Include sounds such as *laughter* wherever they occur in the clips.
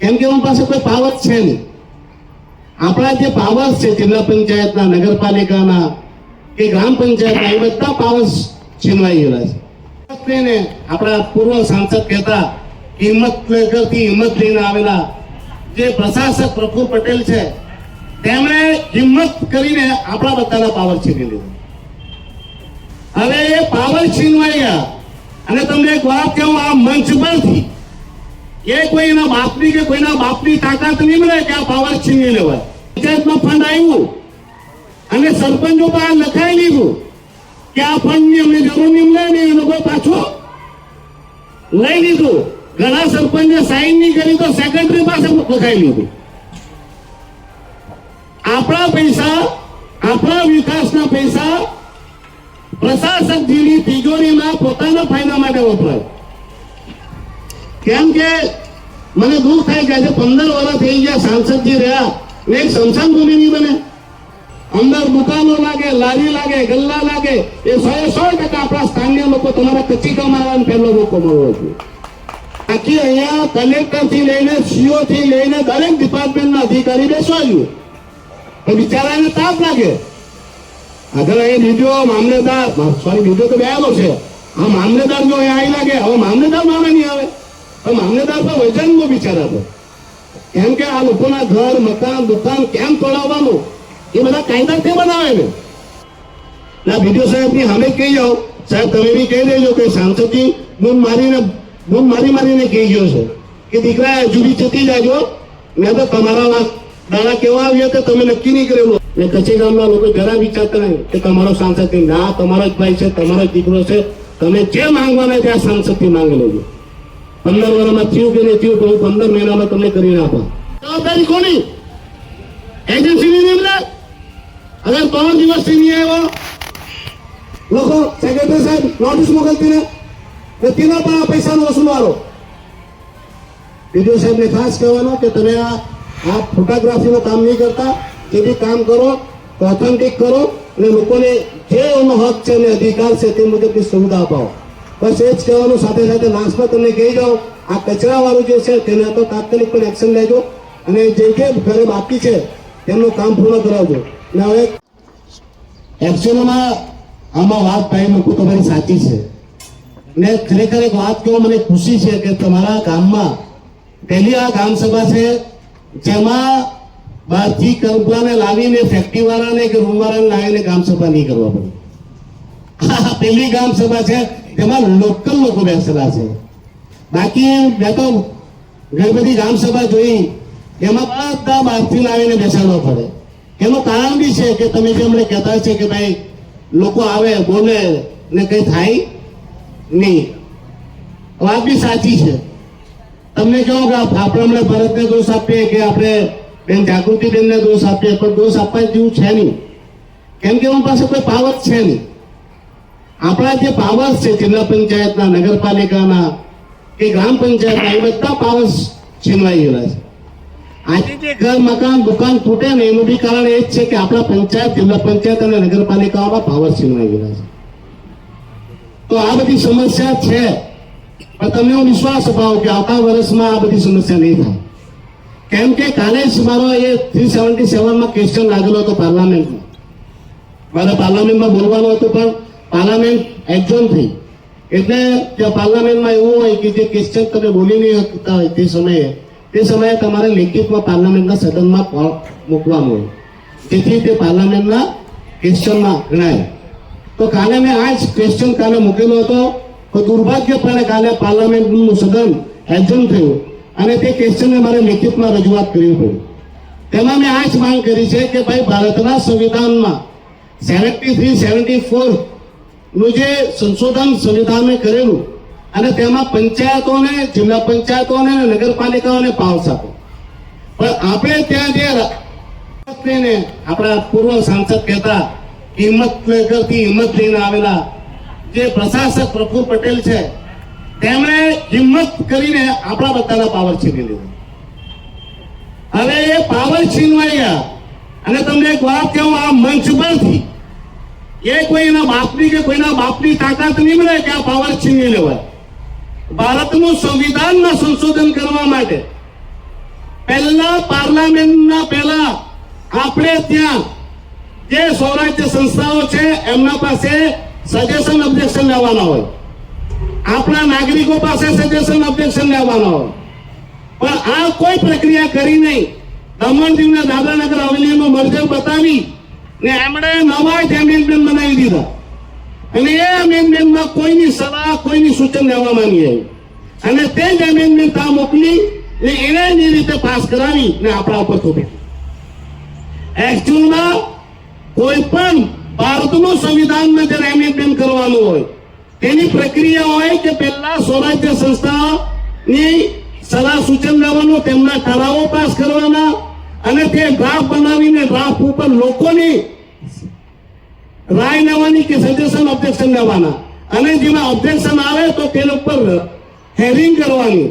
કેમ કે પાસે કોઈ પાવર છે નહીં. આપણા જે પાવર્સ છે જિલ્લા પંચાયતના, નગરપાલિકાના, કે ગ્રામ પંચાયતના, એ બધા પાવર્સ છીનવાઈ ગયેલા છે. ને આપણા પૂર્વ સાંસદ કહેતા હિંમત કરતી હિંમત લઈને આવેલા જે પ્રશાસક પ્રફુલ પટેલ છે, તેમણે હિંમત કરીને આપણા બધાના પાવર છીની લીધા. હવે એ પાવર છીનવાઈ ગયા. અને તમને એક વાત કહું, આ મંચ પરથી એ કોઈ એના બાપની કે કોઈના બાપની તાકાત નહીં મળે કે આ પાવર છીની લેવાય. પંચાયતમાં ફંડ આવ્યું અને સરપંચો પર લખાઈ લીધું કે આ ફંડની અમને જરૂર નહીં મળે ને એ લોકો પાછો લઈ લીધું. ઘણા સરપંચે સાઈન નહીં કરી તો સેક્રેટરી પાસે લખાઈ લીધું. આપણા પૈસા, આપણા વિકાસના પૈસા પ્રશાસકજીની તિજોરીમાં પોતાના ફાયદા માટે વપરાય. કેમ કે મને દુઃખ થાય કે આજે પંદર વર્ષ થઈ ગયા સાંસદજી રહ્યા એક સ્મશાન ભૂમિ નહીં બને. અંદર દુકાનો લાગે, લારી લાગે, ગલ્લા લાગે, એ સો સો ટકા આપણા સ્થાનિય લોકો તમારા કચ્ચી કમાવાનો પહેલો મોકો મળવો જોઈએ આખી અહીંયા કલેક્ટરથી લઈને સીઓ થી લઈને દરેક ડિપાર્ટમેન્ટના અધિકારી બેસવા જોઈએ તો બિચારાને તાપ લાગે. આગળ અહીં બીજો મામલેદાર, સોરી, બીજો તો બેલો છે. આ મામલેદાર જો અહીંયા આવી લાગે, હવે મામલેદાર મામે નહીં આવે. તો મામલેદાર તો વજનનો વિચાર તો કેમ કે આ લોકોના ઘર, મકાન, દુકાન કેમ તોડાવવાનું એ બધા કાયદા તે બનાવે ને ના બીડીઓ સાહેબની સામે કહી જાઓ. સાહેબ, તમે બી કહી દેજો કે સાંસદજી બૂમ મારીને, બૂમ મારી મારીને કહી ગયો છે કે દીકરા હજુ બી જતી જાજો. મેં તો તમારા દાડા કેવા આવ્યા તો તમે નક્કી નહીં કરેલું. ને કચ્છી ગામના લોકો જરા વિચાર કરે કે તમારો સાંસદ છે. ના, તમારો જ ભાઈ છે, તમારો જ દીકરો છે. તમે જે માંગવાના ત્યાં સાંસદથી માંગી લેજો. પંદર વર્ષમાં થયું કે નહીં થયું તો હું પંદર મહિનામાં તમને કરીને આપા જવાબદારી કોની? એજન્સીની નિમલે અગર ત્રણ દિવસથી નહીં આવ્યો? લોકો સેક્રેટરી સાહેબ નોટિસ મોકલતી ને તેના પણ આ પૈસાનો વસૂલવાળો બીજો સાહેબને ખાસ કહેવાનો કે તમે આ આ ફોટોગ્રાફીનું કામ નહીં કરતા. જે બી કામ કરો ઓથેન્ટિક કરો અને લોકોને જે એનો હક છે અને અધિકાર છે તે મુજબની સુવિધા અપાવો. બસ એ જ કહેવાનું. સાથે સાથે લાસ્ટમાં તમને કહી જાઓ આ કચરાવાળું જે છે તેને તો તાત્કાલિક પણ એક્શન લેજો અને જે જે ઘરે બાકી છે તેમનું કામ પૂર્ણ કરાવજો. અને હવે એક્ચ્યુઅલમાં આમાં વાત ભાઈ મૂકું તમારી સાચી છે. ને ખરેખર એક વાત કહો, મને ખુશી છે કે તમારા ગામમાં પહેલી આ ગામ સભા છે જેમાં બહારથી કંપલાને લાવીને ફેક્ટરી વાળાને કે રૂમ વાળાને લાવીને ગામ સભા નહીં કરવા પડે. *laughs* પહેલી ગામ સભા છે જેમાં લોકલ લોકો બેસેલા છે. બાકી મેં તો બધી ગામ જોઈ, એમાં બધા બહારથી લાવીને બેસાડવા પડે. એનું કારણ બી છે કે તમે જે અમને કહેતા છે કે ભાઈ, લોકો આવે, બોલે, ને કંઈ થાય નહીં. વાત બી સાચી છે. તમને કહો કે આપણે હમણાં ભરતને દોષ આપીએ કે આપણે બેન જાગૃતિ બેનને દોષ આપીએ, પણ દોષ આપવા જેવું છે નહીં. કેમ કે એમની પાસે કોઈ પાવર છે નહીં. આપણા જે પાવર્સ છે જિલ્લા પંચાયતના, નગરપાલિકાના, કે ગ્રામ પંચાયતના, એ બધા પાવર્સ છીનવાઈ ગયેલા છે. આજે જે ઘર, મકાન, દુકાન તૂટે ને એનું બી કારણ એ જ છે કે આપણા પંચાયત, જિલ્લા પંચાયત અને નગરપાલિકાઓમાં પાવર છીનવાઈ ગયેલા છે. તો આ બધી સમસ્યા છે. પણ તમને હું વિશ્વાસ અપાવું કે આવતા વર્ષમાં આ બધી સમસ્યા નહીં થાય. કેમ કે કાલે જ મારો એ થ્રી સેવન્ટી સેવનમાં ક્વેશ્ચન લાગેલો હતો પાર્લામેન્ટમાં. મારે પાર્લામેન્ટમાં બોલવાનું હતું પણ પાર્લામેન્ટ એક્ઝોન થઈ. એટલે ત્યાં પાર્લામેન્ટમાં એવું હોય કે જે ક્વેશ્ચન તમે બોલી નહીં શકતા હોય તે સમયે તે સમયે તમારે લેખિતમાં પાર્લામેન્ટના સદનમાં મૂકવાનું હોય. જેથી તે પાર્લામેન્ટના ક્વેશ્ચનમાં ગણાય. તો કાલે મેં આ જ ક્વેશ્ચન કાલે મૂકેલો હતો. તો દુર્ભાગ્યપણે કાલે પાર્લામેન્ટનું સદન એક્ઝોન થયું અને તે ક્વેશ્ચનને મારે લેખિતમાં રજૂઆત કરવી પડી. તેમાં મેં આ જ માંગ કરી છે કે ભાઈ ભારતના સંવિધાનમાં સેવન્ટી થ્રી સેવન્ટી ફોર નું જે સંશોધન સંવિધાને કરેલું અને તેમાં પંચાયતોને, જિલ્લા પંચાયતોને નગરપાલિકાઓને પાવસ આપે પણ આપણે ત્યાં જે આપણા પૂર્વ સાંસદ કહેતા હિંમત કરતી હિંમત લઈને આવેલા જે પ્રશાસક પ્રફુલ પટેલ છે, તેમણે હિંમત કરીને આપણા બધાના પાવર છીની લીધા. હવે એ પાવર છીનવાઈ ગયા. અને તમને એક વાત કહું, આ મંચ પરથી એ કોઈ એના બાપની કે કોઈના બાપની તાકાત નહીં મળે કે આ પાવર છીનવી લેવાય. ભારતનું સંવિધાનમાં સંશોધન કરવા માટે પહેલા પાર્લામેન્ટના પહેલા આપણે ત્યાં જે સ્વરાજ્ય સંસ્થાઓ છે, એમના પાસે સજેશન ઓબ્જેક્શન લેવાના હોય. આપણા નાગરિકો પાસે સજેશન ઓબ્જેક્શન લેવાના હોય. પણ આ કોઈ પ્રક્રિયા કરી નહીં. દમણ દીવના દાદાનગર હવેલીમાં મર્જર બતાવી ને એમણે નવા જ એમેન્ડમેન્ટ બનાવી દીધા. અને એ એમેન્ડમેન્ટમાં કોઈની સલાહ, કોઈની સૂચન લેવામાં નહીં આવી અને તે જ એમેન્ડમેન્ટ આ મોકલી ને એને એની રીતે પાસ કરાવી ને આપણા ઉપર થોપી એકચ્યુઅલમાં કોઈ પણ ભારતનું સંવિધાનમાં જ્યારે એમેન્ડમેન્ટ કરવાનું હોય, તેની પ્રક્રિયા હોય કે પહેલા સ્વરાજ્ય સંસ્થાની સલાહ સૂચન લેવાનું, તેમના ઠરાવો પાસ કરવાના અને તે ડ્રાફ્ટ બનાવીને ડ્રાફ્ટ ઉપર લોકોની રાય લેવાની કે સજેશન ઓબ્જેક્શન લેવાના. અને જેમાં ઓબ્જેક્શન આવે તો તેના ઉપર હેરિંગ કરવાની.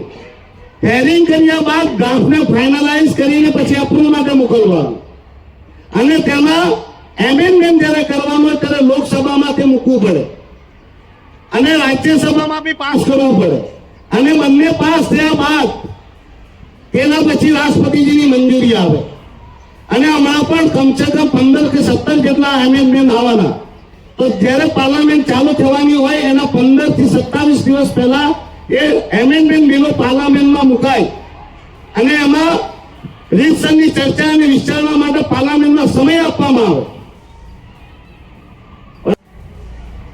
હેરિંગ કર્યા બાદ ડ્રાફ્ટને ફાઇનલાઇઝ કરીને પછી અપ્રુવ માટે મોકલવાનું. અને તેમાં એમેન્ડમેન્ટ જ્યારે કરવાનું હોય ત્યારે લોકસભામાં તે મૂકવું પડે. અને રાજ્યસભામાં બી પાસ કરવું પડે. અને બંને પાસ થયા બાદ તેના પછી રાષ્ટ્રપતિજીની મંજૂરી આવે. અને હમણાં પણ કમસે કમ પંદર કે સત્તર જેટલા એમેન્ડમેન્ટ આવવાના. તો જ્યારે પાર્લામેન્ટ ચાલુ થવાની હોય, એના પંદરથી સત્તાવીસ દિવસ પહેલા એ એમેન્ડમેન્ટ બિલો પાર્લામેન્ટમાં મુકાય. અને એમાં રીતસરની ચર્ચા અને વિચારણા માટે પાર્લામેન્ટમાં સમય આપવામાં આવે.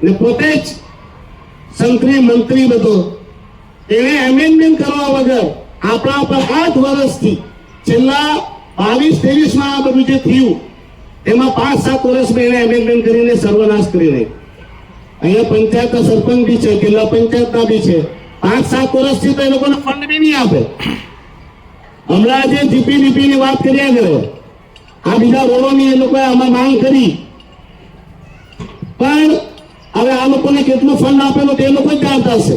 ને પોતે જ સંત્રી મંત્રી બધો. એને એમેન્ડમેન્ટ કરવા વગર આપણા પર આઠ વર્ષથી છેલ્લા બાવીસ ત્રેવીસમાં આ બધું જે થયું, એમાં પાંચ, સાત વર્ષમાં એને એમેન્ડમેન્ટ કરીને સર્વનાશ કરી નાખ્યું. અહીંયા પંચાયતના સરપંચ બી છે, જિલ્લા પંચાયતના બી છે. પાંચ, સાત વર્ષથી તો એ લોકોને ફંડ બી નહીં આપે. હમણાં જે ની વાત કર્યા આગળ આ બીજા રોડોની એ લોકોએ આમાં માંગ કરી. પણ હવે આ લોકોને કેટલું ફંડ આપેલો તે લોકો જ જાણતા હશે.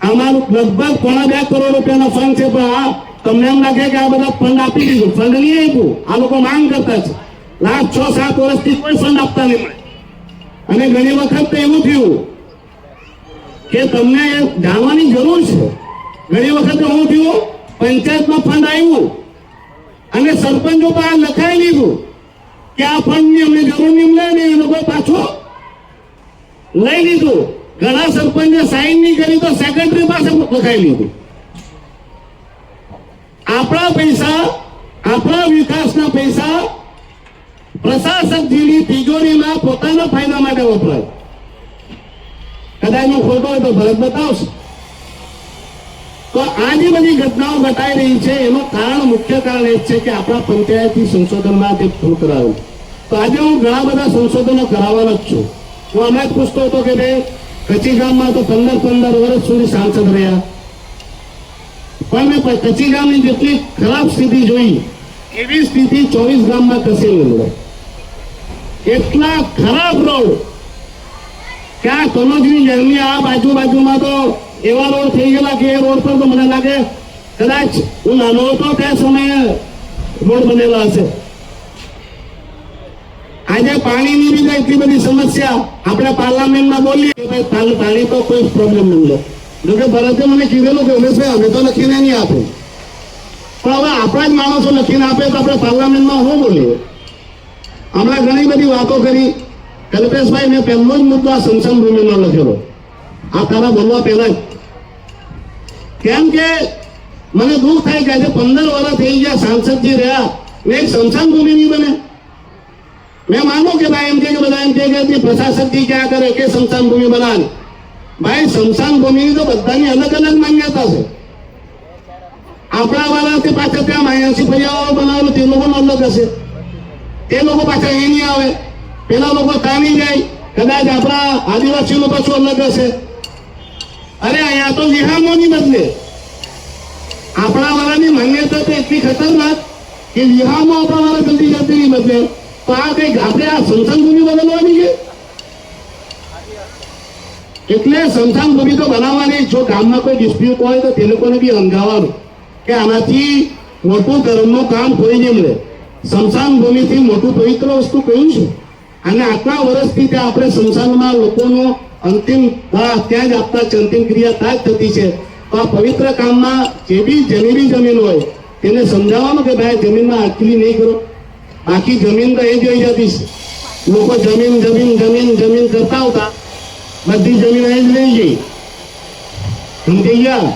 અમારું લગભગ પોણા બે કરોડ રૂપિયાનો ફંડ છે, પણ આ તમને એમ લાગે કે આ બધા ફંડ આપી દીધું. ફંડ નહીં આપ્યું આ લોકો માંગ કરતા છે. લાસ્ટ છ, સાત વર્ષથી કોઈ ફંડ આપતા નહીં મળે. અને ઘણી વખત તો એવું થયું કે તમને એ જાણવાની જરૂર છે. ઘણી વખત એવું થયું, પંચાયતમાં ફંડ આવ્યું અને સરપંચો પણ આ લખાઈ લીધું કે આ ફંડની અમને જરૂર નહીં મળે ને એ લોકો પાછો લઈ લીધું. ઘણા સરપંચે સાઈન નહીં કરી તો સેક્રેટરી પાસે લખાઈ લીધું. આપણા પૈસા, આપણા વિકાસના પૈસા પ્રશાસકજીની તિજોરીમાં પોતાના ફાયદા માટે વપરાય. કદાચ હું ખોટો હોય તો ભરત બતાવશે. તો આ જે બધી ઘટનાઓ ઘટાઈ રહી છે. એનું કારણ મુખ્ય કારણ એ છે કે આપણા પંચાયતી સંશોધનમાં તે ભૂલ કરાયું. તો આજે હું ઘણા બધા સંશોધનો કરાવવાનો જ છું. હું હમણાં જ પૂછતો હતો કે ભાઈ કચ્છી ગામમાં તો પંદર પંદર વર્ષ સુધી સાંસદ રહ્યા. પણ કચ્છી ગામની જેટલી ખરાબ સ્થિતિ જોઈ, એવી સ્થિતિ ચોવીસ ગામમાં કશે નહીં એટલા ખરાબ રોડ. કે આ કનોજની જર્ની આ બાજુ બાજુમાં તો એવા રોડ થઈ ગયેલા કે એ રોડ પર તો મને લાગે, કદાચ હું નાનો હતો તે સમયે રોડ બનેલો હશે. આજે પાણીની બી એટલી બધી સમસ્યા. આપણે પાર્લામેન્ટમાં બોલીએ કે ભાઈ પાણી તો કોઈ પ્રોબ્લેમ નહીં જો જોકે ભરતે મને કીધેલું કે ઉમેશભાઈ અમે તો લખીને નહીં આપે પણ હવે આપણા જ માણસો લખીને આપે તો આપણે પાર્લામેન્ટમાં શું બોલીએ? હમણાં ઘણી બધી વાતો કરી. કલ્પેશભાઈ, મેં પહેલો જ મુદ્દો આ સંસદ ભૂમિમાં લખેલો. આ તારા બોલવા પહેલા કેમ કે મને દુઃખ થાય કે આજે પંદર વર્ષ થઈ ગયા સાંસદજી રહ્યા ને એક સંસદ ભૂમિ નહીં બને. મેં માનું કે ભાઈ એમ કે બધા એમ કે કે થી ક્યાં કરે, કે સ્મશાન ભૂમિ બનાવે? ભાઈ શમશાન ભૂમિની તો બધાની અલગ અલગ માન્યતા છે. આપણા વાળા તે પાછા ત્યાં માયાસી ફરિયાઓ બનાવેલું, તે લોકો અલગ હશે. તે લોકો પાછા અહીં નહીં આવે. પેલા લોકો તાની જાય. કદાચ આપણા આદિવાસીઓ પાછું અલગ હશે. અરે અહીંયા તો વિહામોની બદલે. આપણા વાળાની માન્યતા તો એટલી ખતરનાક કે વિહામો આપણા વાળા જલ્દી જલ્દી નહીં બદલે. તો આ કંઈક આપણે આ સંસદ ભૂમિ બદલવાની છે? એટલે સંસ્થાન ભૂમિ તો બનાવવાની, જો ગામમાં કોઈ ડિસ્પ્યુટ હોય તો તે લોકોને બી સમજાવવાનું કે આનાથી મોટું ધર્મનું કામ કોઈ નહીં મળે. સ્મશાન ભૂમિથી મોટું પવિત્ર વસ્તુ કહ્યું છે? અને આટલા વર્ષથી ત્યાં આપણે સ્મશાનમાં લોકોનો અંતિમ દાહ ત્યાં જ આપતા અંતિમ ક્રિયા ત્યાં જ થતી છે. તો આ પવિત્ર કામમાં જે બી જમીની જમીન હોય, તેને સમજાવવાનું કે ભાઈ જમીનમાં આટલી નહીં કરો? આખી જમીન તો એ જ રહી જતી લોકો જમીન જમીન જમીન જમીન કરતા હતા બધી જમીન એ જ રહી ગઈ. સમજી ગયા?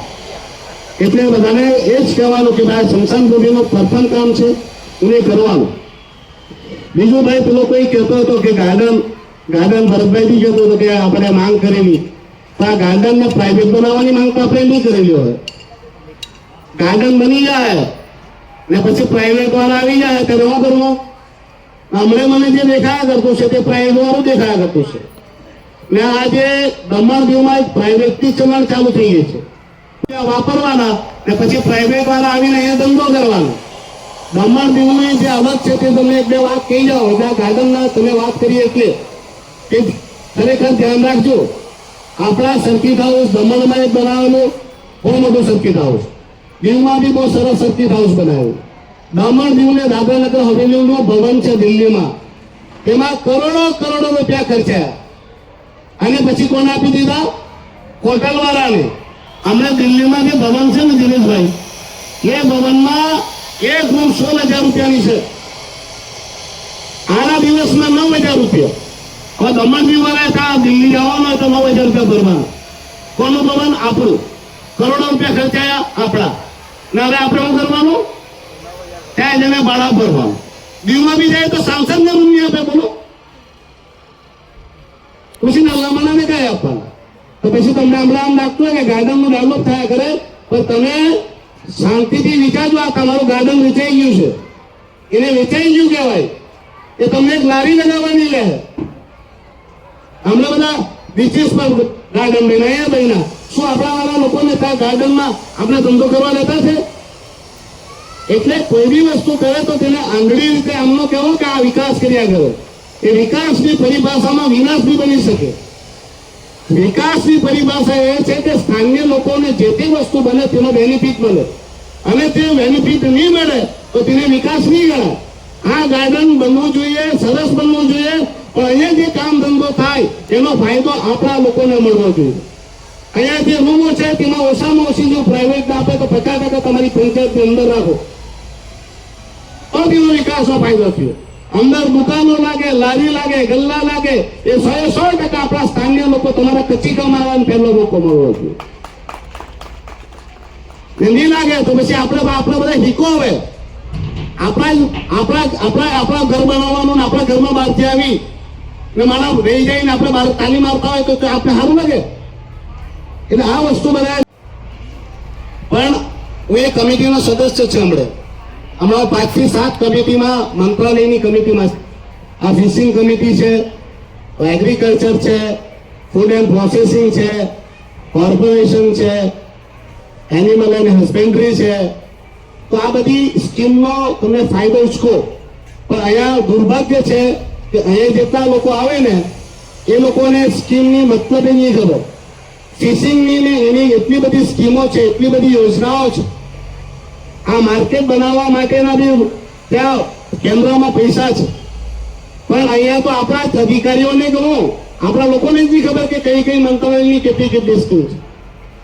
એટલે બધાને એ જ કહેવાનું કે ભાઈ સ્મશાન ભૂમિનું પ્રથમ કામ છે એને કરવાનું. બીજું ભાઈ પેલો કોઈ કહેતો હતો કે ગાર્ડન ગાર્ડન ભરતભાઈ બી કહેતો હતો કે આપણે માંગ કરેલી. તો આ ગાર્ડનને પ્રાઇવેટ બનાવવાની માંગ તો આપણે નહીં કરેલી હોય. ગાર્ડન બની જાય. ને પછી પ્રાઇવેટ વાળા આવી જાય તો રવા કરવો હમણાં મને જે દેખાયા કરતું છે તે પ્રાઇવેટ વાળું દેખાયા કરતું છે. ને આજે દમણ દીવમાં પ્રાઇવેટથી ચલણ ચાલુ થઈ ગઈ છે. વાપરવાના ને પછી પ્રાઇવેટ વાળા આવીને અહીંયા ધંધો કરવાનો. દમણ દીવની જે અલગ છે તે તમને એક બે વાત કહી જાઓ. જ્યાં ગાર્ડનના તમે વાત કરી એટલે કે ખરેખર ધ્યાન રાખજો. આપણા સર્કિટ હાઉસ દમણમાં એક બનાવેલું, બહુ મોટું સર્કિટ હાઉસ દીવમાં બી બહુ સરસ શક્તિ હાઉસ બનાવ્યું દમણ દીવને દાદરાનગર હવેલીનું ભવન છે દિલ્હીમાં. તેમાં કરોડો કરોડો રૂપિયા ખર્ચ્યા અને પછી કોને આપી દીધા? હોટલ વાળાને હમણાં દિલ્હીમાં જે ભવન છે ને દિનેશભાઈ, એ ભવનમાં એક રૂમ સોળ હજાર રૂપિયાની છે. આના દિવસમાં નવ હજાર રૂપિયા. હવે દમણ દીવ વાળા ત્યાં દિલ્હી જવાનું હોય તો નવ હજાર રૂપિયા ભરવાના. કોનું ભવન? આપણું. કરોડો રૂપિયા ખર્ચાયા આપણા. ને હવે આપણે શું કરવાનું? ત્યાં જઈને ભાડા ભરવાનું દીવમાં બી જાય તો સાંસદ ને રૂમ આપે, બોલો. પછી નલામણાને કઈ આપવાના? તો પછી તમને હમણાં આમ લાગતું હોય કે ગાર્ડનનું ડેવલપ થયા કરે, પણ તમે શાંતિથી વિચારજો, આ તમારું ગાર્ડન વેચાઈ ગયું છે. એને વેચાઈ ગયું કહેવાય. એ તમને એક લારી લગાવવાની લે. હમણાં બધા બીચીસ પર ગાર્ડન બન્યા અહીંયા બન્યા. શું આપણા વાળા લોકોને ત્યાં ગાર્ડનમાં આપણે ધંધો કરવા લેતા છે? એટલે કોઈ બી વસ્તુ કરે તો તેને આંગળી રીતે આમનો કહેવો કે આ વિકાસ કર્યા કરો. એ વિકાસની પરિભાષામાં વિનાશ બી બની શકે. વિકાસની પરિભાષા એ છે કે સ્થાનીય લોકોને જે તે વસ્તુ બને તેનો બેનિફિટ મળે. અને તે બેનિફિટ નહીં મળે તો તેને વિકાસ નહીં ગણાય. આ ગાર્ડન બનવું જોઈએ, સરસ બનવું જોઈએ, પણ અહીંયા જે કામ ધંધો થાય એનો ફાયદો આપણા લોકોને મળવો જોઈએ. અહીંયા જે રૂમો છે, તેમાં ઓછામાં ઓછી જો પ્રાઇવેટ આપે તો પચાસ ટકા તમારી પંચાયતની અંદર રાખો. તો તેનો વિકાસનો ફાયદો થયો અંદર દુકાનો લાગે, લારી લાગે, ગલ્લા લાગે, એ સો સો ટકા આપણા સ્થાનિય લોકો તમારા કચ્છી કમાવાનો પહેલો મોકો મળવો જોઈએ. ગંદી લાગે તો પછી આપણે આપણે બધા શીખો હવે. આપણા આપણા આપણા આપણા ઘર બનાવવાનું આપણા ઘરમાં બહારથી આવી ને મારા રહી જઈને આપણે તાલીમ આપતા હોય તો આપણે સારું લાગે. એટલે આ વસ્તુ બધા પણ હું એ કમિટીનો સદસ્ય છે હમણાં. હમણાં પાંચથી સાત કમિટીમાં મંત્રાલયની કમિટીમાં આ ફિશિંગ કમિટી છે એગ્રીકલ્ચર છે ફૂડ એન્ડ પ્રોસેસિંગ છે કોર્પોરેશન છે એનિમલ એન્ડ હસ્બેન્ડરી છે. તો આ બધી સ્કીમનો તમને ફાયદો ઉચકો. પણ અહીંયા દુર્ભાગ્ય છે કે અહીંયા જેટલા લોકો આવે ને, એ લોકોને સ્કીમની મતલબ એ નહીં ખબર. ફિશિંગની ને એની એટલી બધી સ્કીમો છે, એટલી બધી યોજનાઓ છે. આ માર્કેટ બનાવવા માટેના બી ત્યાં કેન્દ્રમાં પૈસા છે. પણ અહીંયા તો આપણા જ અધિકારીઓને કહું, આપણા લોકોને જ ખબર કે કઈ કઈ મંત્રાલયની કેટલી કેટલી સ્કીમ છે.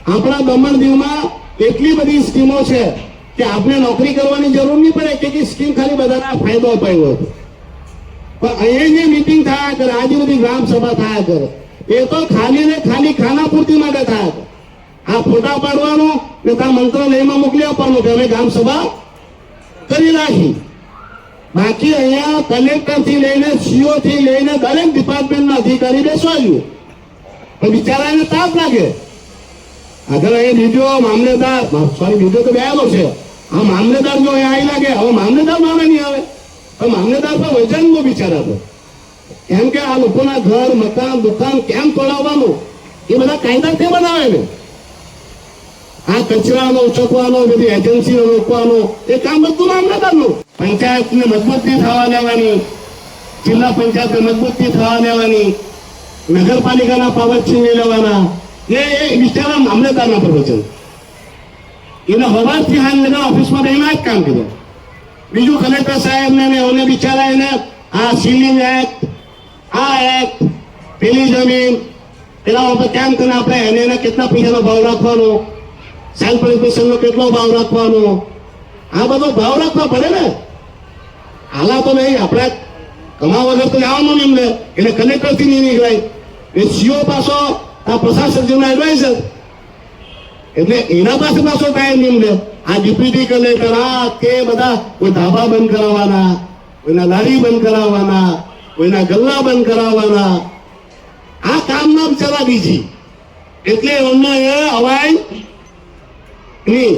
આપણા દમણ દીવમાં એટલી બધી સ્કીમો છે કે આપણે નોકરી કરવાની જરૂર નહીં પડે કેટલી સ્કીમ ખાલી બધાના ફાયદો અપાયો હતો પણ અહીંયા જે મિટિંગ થયા કરે આજે બધી ગ્રામ સભા થયા કરે એ તો ખાલી ને ખાલી ખાના પૂરતી માટે થાય. આ ફોટા પાડવાનો ને તા મંત્રાલયમાં મોકલી આપવાનું કે અમે ગામ સભા કરી નાખી. બાકી અહીંયા કલેક્ટરથી લઈને સીઓ થી લઈને દરેક ડિપાર્ટમેન્ટના અધિકારી બેસવાયું પણ બિચારાને તાપ લાગે. આગળ અહીં બીજો મામલેદાર સોરી બીજો તો બેલો છે. આ મામલેદાર જો અહીંયા આવી લાગે, હવે મામલેદાર મામે નહીં આવે. હવે મામલેદાર પણ વજન બહુ બિચારા તો. એમ કે આ લોકોના ઘર, મકાન, દુકાન કેમ તોડાવવાનું એ બધા કાયદા તે બનાવે ને આ કચરાનો, ઉચકવાનો, બધી એજન્સીઓ રોકવાનો, એ કામ બધું રામનગરનું પંચાયતને મજબૂતી થવા દેવાની, જિલ્લા પંચાયતને મજબૂતી થવા દેવાની, નગરપાલિકાના પાવર છીનવી લેવાના. એ એ વિસ્તારના મામલતદારના પ્રવચન એને હવાથી હાલ લગા ઓફિસમાં રહીને જ કામ કર્યું. બીજું કલેક્ટર સાહેબ ને એને બિચારા એને આ સીલિંગ એક્ટ આ એક પેલી જમીન, પેલા ઉપર કેમ કરીને આપણે એને એને કેટલા પૈસાનો ભાવ રાખવાનો? સેલ્ફ એજ્યુકેશનનો કેટલો ભાવ રાખવાનો? આ બધો ભાવ રાખવા પડે ને? હાલા તો નહીં, આપણે કમાવા વગર તો જવાનું એમને. એટલે કલેક્ટરથી નહીં નીકળાય. એ સીઓ પાછો આ પ્રશાસકજીના એડવાઇઝર એટલે એના પાસે પાછો ટાઈમ નહીં લે આ ડિપ્યુટી કલેક્ટર આ તે બધા, કોઈ ધાબા બંધ કરાવવાના, કોઈના લારી બંધ કરાવવાના કોઈના ગલ્લા બંધ કરાવવાના. આ કામ ના બિચારા બીજી. એટલે એમને એ અવાય નહીં.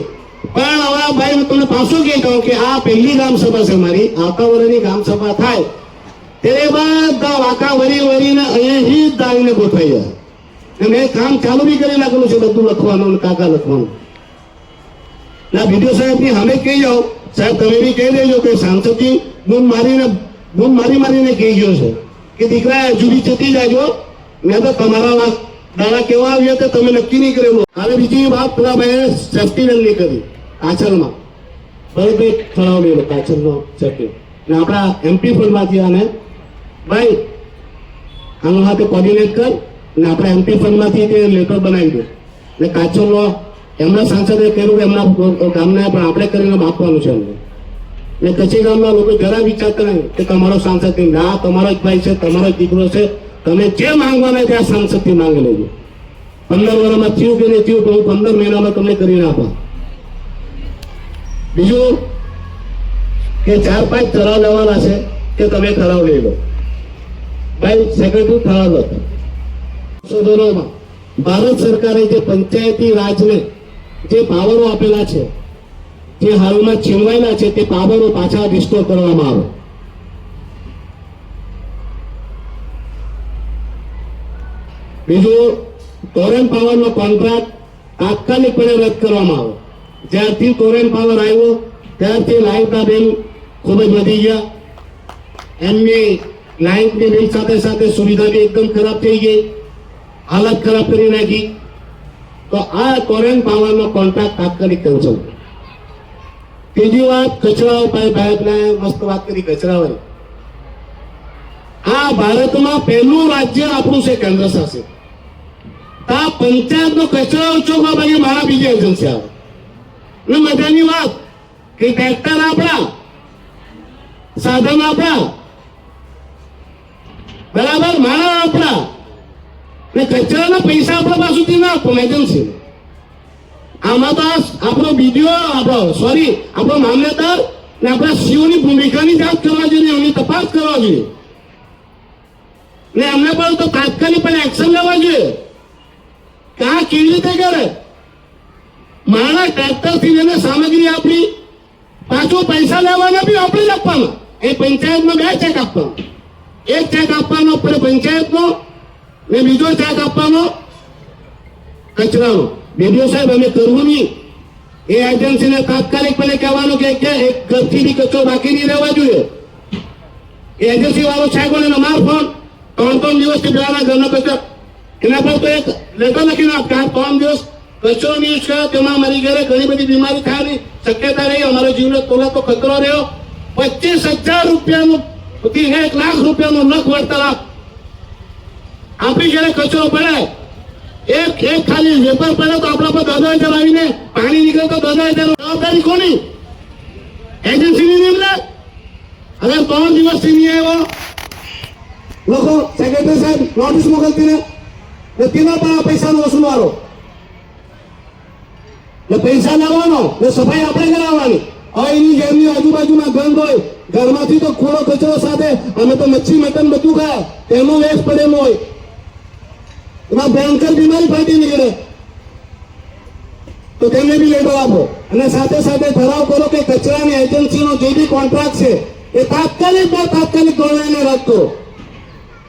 પણ હવે ભાઈ હું તમને પાછું કહી દઉં કે આ પહેલી ગ્રામસભા છે મારી. આવતા વર્ષની ગ્રામ સભા થાય. ત્યારે બધા વાંકા વરી વરીને અહીંયાથી જ દાવીને ગોઠવાઈ જાય. મેં કામ ચાલુ બી કરી નાખેલું છે બધું લખવાનું કાકા લખવાનું. ના બીડીઓ સાહેબની સામે કહી જાઓ સાહેબ, તમે બી કહી દેજો કે સાંસદજી બૂમ મારીને બૂમ મારી મારીને કહી ગયો છે કે દીકરા હજુ જતી જાજો મેં તો તમારા દાડા કેવા આવ્યા તે તમે નક્કી નહીં કરેલું હવે બીજી વાત પેલા ભાઈ સેફટી વેલની કરી કાચલમાં ભાઈ ઠરાવ લેલો કાચલનો સેફટી ને આપણા એમપી ફંડમાંથી આને, ભાઈ, આનો હાથે કોર્ડિનેટ કર ને આપણા એમપી ફંડમાંથી તે લેટર બનાવી દે. ને કાચલનો એમના સાંસદે કહ્યું કે એમના ગામને પણ આપણે કરીને આપવાનું છે એમને. ને કચ્છી ગામના લોકો જરા વિચારતા નહીં કે તમારો સાંસદ. ના, તમારો જ ભાઈ છે, તમારો જ દીકરો છે. તમે જે માંગવાના ત્યાં સાંસદથી માંગી લેજો. પંદર વર્ષમાં થયું કે નહીં થયું, તો હું પંદર મહિનામાં તમને કરીને આપા બીજું કે ચાર પાંચ ઠરાવ લેવાના છે કે તમે ઠરાવ લઈ લો. ભાઈ સેક્રેટરી ઠરાવ લો સંશોધનોમાં ભારત સરકારે જે પંચાયતી રાજને જે પાવરો આપેલા છે જે હાલમાં છીનવાયેલા છે તે પાવરો પાછા રિસ્ટોર કરવામાં આવે. બીજું ટોરેન પાવરનો કોન્ટ્રાક્ટ તાત્કાલિકપણે રદ કરવામાં આવે. જ્યારથી ટોરેન પાવર આવ્યો, ત્યારથી લાઇટના બિલ ખૂબ જ વધી ગયા. એમની લાઇટની બિલ સાથે સાથે સુવિધા બી એકદમ ખરાબ થઈ ગઈ. હાલત ખરાબ કરી નાખી. તો આ ટોરેન પાવરનો કોન્ટ્રાક્ટ તાત્કાલિક કેન્સલ ત્રીજી વાત કચરા ભાઈ મસ્ત વાત કરી, કચરાવાળી. આ ભારતમાં પહેલું રાજ્ય આપણું છે કેન્દ્ર શાસિત. આ પંચાયત નો કચરો ઉચોકવા ભાઈ મારા બીજી એજન્સી આવે. ને મજાની વાત, કે ટ્રેક્ટર આપણા, સાધન આપણા, બરાબર મારા આપણા ને કચરાના પૈસા આપણા પાસેથી ના આપો, એજન્સી. આમાં તો આપણો બીડીઓ આપણો સોરી આપણો મામલતદાર ને આપણા સીઓની ભૂમિકાની જાત કરવા જોઈએ, એમની તપાસ કરવા જોઈએ. ને એમને પણ તો તાત્કાલિક પણ એક્શન લેવા જોઈએ. કા કેવી રીતે કરે? મારા ટ્રેક્ટરથી જેને સામગ્રી આપી પાછો પૈસા લેવાના બી આપણે જ આપવાના. એ પંચાયતમાં બે ચેક આપવાનો. એક ચેક આપવાનો પંચાયતનો ને બીજો ચેક આપવાનો કચરાનો. બીડીઓ સાહેબ, અમે કરવું નહીં. એ એજન્સીને તાત્કાલિકપણે કહેવાનું કે એક ઘરથી બી કચરો બાકી નહીં રહેવા જોઈએ. એજન્સી વાળો સાહેબ ને, માર ફોન. ત્રણ ત્રણ દિવસથી પેલાના ઘરનો કચરો. એના પર તો એક લેટર લખીને આપતા આ ત્રણ દિવસ કચરો નહીં કર્યો તેમાં મારી ઘરે ઘણી બધી બીમારી થવાની શક્યતા રહી. અમારો જીવનો તોલા તો કચરો રહ્યો. પચીસ હજાર રૂપિયાનું એક લાખ રૂપિયાનું નખ વળતર આપી. જ્યારે કચરો પડે. એક એક ખાલી વેપાર પડે તો આપણા પર દાદા હજાર આવીને પાણી નીકળે તો દાદા હજાર જવાબદારી કોની? એજન્સીની નિમલે હવે ત્રણ દિવસથી નહીં આવ્યો. લોકો સેક્રેટરી સાહેબ નોટિસ મોકલતી ને તેના પણ આ પૈસાનો વસૂલવારો ને પૈસા લાવવાનો, ને સફાઈ આપણે કરાવવાની. હવે એની ઘરની આજુબાજુમાં ગંધ હોય, ઘરમાંથી તો ખોડો કચરો સાથે, અમે તો મચ્છી, મટન બધું ખાય. તેનો વેસ્ટ પડેલો હોય. એમાં ભયંકર બીમારી ફાટી નીકળે. તો તેમને બી લેટર આપો. અને સાથે સાથે ઠરાવ કરો કે કચરાની એજન્સીનો જે બી કોન્ટ્રાક્ટ છે, એ તાત્કાલિક દર તાત્કાલિક ધોરણે રાખતો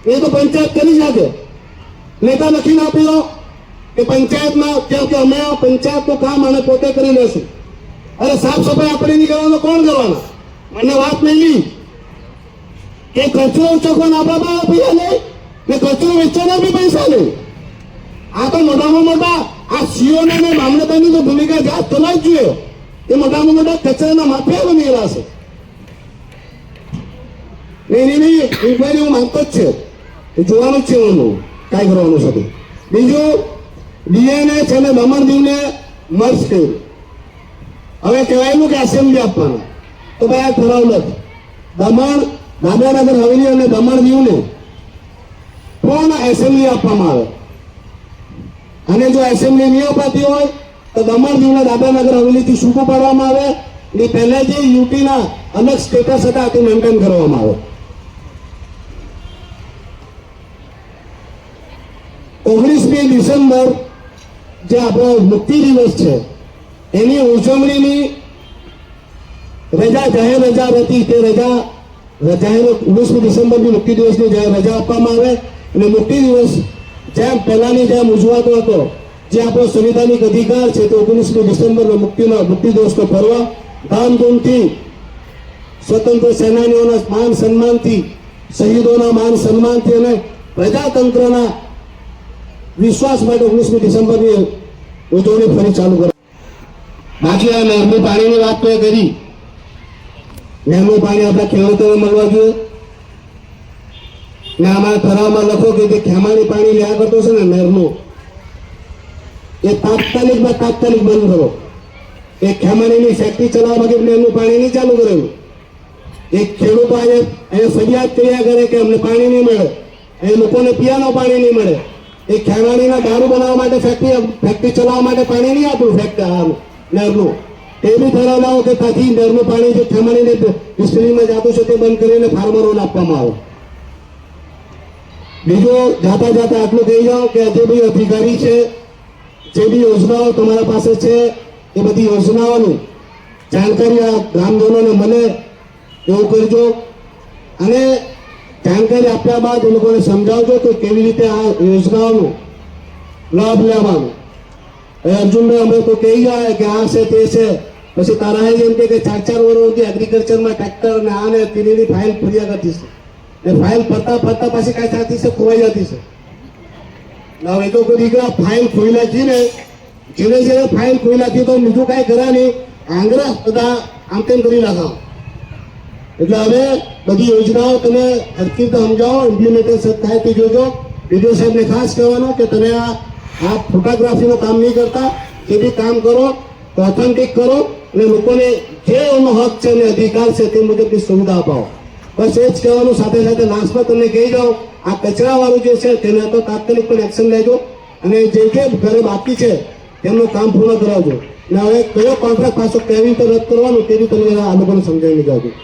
એ તો પંચાયત કરી શકે નેતા લખીને આપી દો કે પંચાયતમાં કેમ કે અમે પંચાયતનું કામ અમે પોતે કરી લેશું. અરે સાફ સફાઈ આપણે નહીં કરવાનો, કોણ કરવાનો? મને વાત નહીં. કે કચરો ઉચકવાના આપણા પણ પૈસા લે ને કચરો વેચવાના બી પૈસા લે આ તો મોટામાં મોટા આ સીઓને ને મામલતદારની તો ભૂમિકા જાત કરવા જ જોઈએ. એ મોટામાં મોટા કચરાના માફિયા બની રહ્યા છે. નહીં ઇન્કવાયરી હું માંગતો જ છે. એ જોવાનું જ છે એનું. કાંઈ કરવાનું છે. બીજું, ડીએનએ છે ને દમણ દીવને મર્જ કર્યું. હવે કહેવાયેલું કે એસેમ્બલી આપવાના. તો ભાઈ આ ઠરાવ નથી દમણ, દાદરાનગર હવેલી અને દમણ દીવને પૂર્ણ એસેમ્બલી આપવામાં આવે. અને જો એસેમ્બલી નહીં અપાતી હોય, તો દમણ દીવને દાદાનગર હવેલીથી છૂટું પાડવામાં આવે? ને પહેલા જે યુપીના અલગ સ્ટેટસ હતા, તે મેન્ટેન કરવામાં આવે. ઓગણીસમી ડિસેમ્બર જે આપણો મુક્તિ દિવસ છે, એની ઉજવણીની રજા જાહેર રજા હતી, તે રજા જાહેર ઓગણીસમી ડિસેમ્બરની મુક્તિ દિવસની રજા આપવામાં આવે. અને મુક્તિ દિવસ જેમ પહેલાની જેમ ઉજવાતો હતો જે આપણો સંવિધાનિક અધિકાર છે તે ઓગણીસમી ડિસેમ્બરનો મુક્તિનો મુક્તિ દિવસનો પર્વ ધામધૂમથી સ્વતંત્ર સેનાનીઓના માન સન્માનથી શહીદોના માન સન્માનથી અને પ્રજાતંત્રના વિશ્વાસ માટે ઓગણીસમી ડિસેમ્બરની ઉજવણી ફરી ચાલુ કરો બાકી આ નહેરનું પાણીની વાત તો કરી. નહેરનું પાણી આપણા ખેડૂતોને મળવા જોઈએ. ને અમારા ઠરાવમાં લખો કે જે ખેમાણી પાણી લેવા કરતો છે ને નહેરનું. એ તાત્કાલિકમાં તાત્કાલિક બંધ કરો. એ ખેમાણીની ફેક્ટરી ચલાવવા માટે નહેરનું પાણી નહીં ચાલુ કરેલું એક ખેડૂતો આજે અહીંયા ફરિયાદ કર્યા કરે કે અમને પાણી નહીં મળે. એ લોકોને પીવાનું પાણી નહીં મળે. એ ખેમાણીના દારૂ બનાવવા માટે ફેક્ટરી ફેક્ટરી ચલાવવા માટે પાણી નહીં આપવું ફેક્ટરી નહેરનું. તે બી ઠરાવડાવો કે ત્યાંથી નહેરનું પાણી જે ખેમાણીને ડિસ્ટિલિંગમાં જતું છે તે બંધ કરીને ફાર્મરોને આપવામાં આવે. બીજું જાતા જાતા આટલું કહી જાઓ કે જે બી અધિકારી છે, જે બી યોજનાઓ તમારા પાસે છે, એ બધી યોજનાઓની જાણકારી આ ગ્રામજનોને મળે, એવું કરજો. અને જાણકારી આપ્યા બાદ એ લોકોને સમજાવજો કે કેવી રીતે આ યોજનાઓનો લાભ લેવાનો. અર્જુનભાઈ અમે તો કહી જાય કે આ છે, તે છે. પછી તારા જેમ કે ચાર ચાર ચાર સુધી એગ્રીકલ્ચરમાં ટ્રેક્ટર અને આને ને તેની ફાઇલ ફર્યા કરતી છે. એ ફાઇલ ફરતા ફરતા પાછી કાંઈ થતી છે, ખોવાઈ જતી છે. હવે તો કોઈ દીકરા ફાઇલ ખોઈ નાખી ને જેને જેને ફાઇલ ખોઈ નાખી તો બીજું કાંઈ કરા નહીં. આંગળા બધા આમ તેમ કરી નાખાવ એટલે હવે બધી યોજનાઓ તમે હરકી રીતે સમજાવો ઇમ્પ્લિમેન્ટેશન થાય તે જોજો. બીજો સાહેબને ખાસ કહેવાનું કે તમે આ આ ફોટોગ્રાફીનું કામ નહીં કરતા. એ બી કામ કરો ઓથેન્ટિક કરો અને લોકોને જે એનો હક છે અને અધિકાર છે તે મુજબની સુવિધા અપાવો. બસ એ જ કહેવાનું. સાથે સાથે લાસ્ટમાં તમને કહી દઉં, આ કચરાવાળું જે છે તેને તો તાત્કાલિક પણ એક્શન લેજો અને જે જે ઘરે બાકી છે તેમનું કામ પૂર્ણ કરાવજો. અને હવે કયો કોન્ટ્રાક્ટ પાછો કેવી રીતે રદ કરવાનું તે બી તમે આ લોકોને સમજાવી લીધા બસ.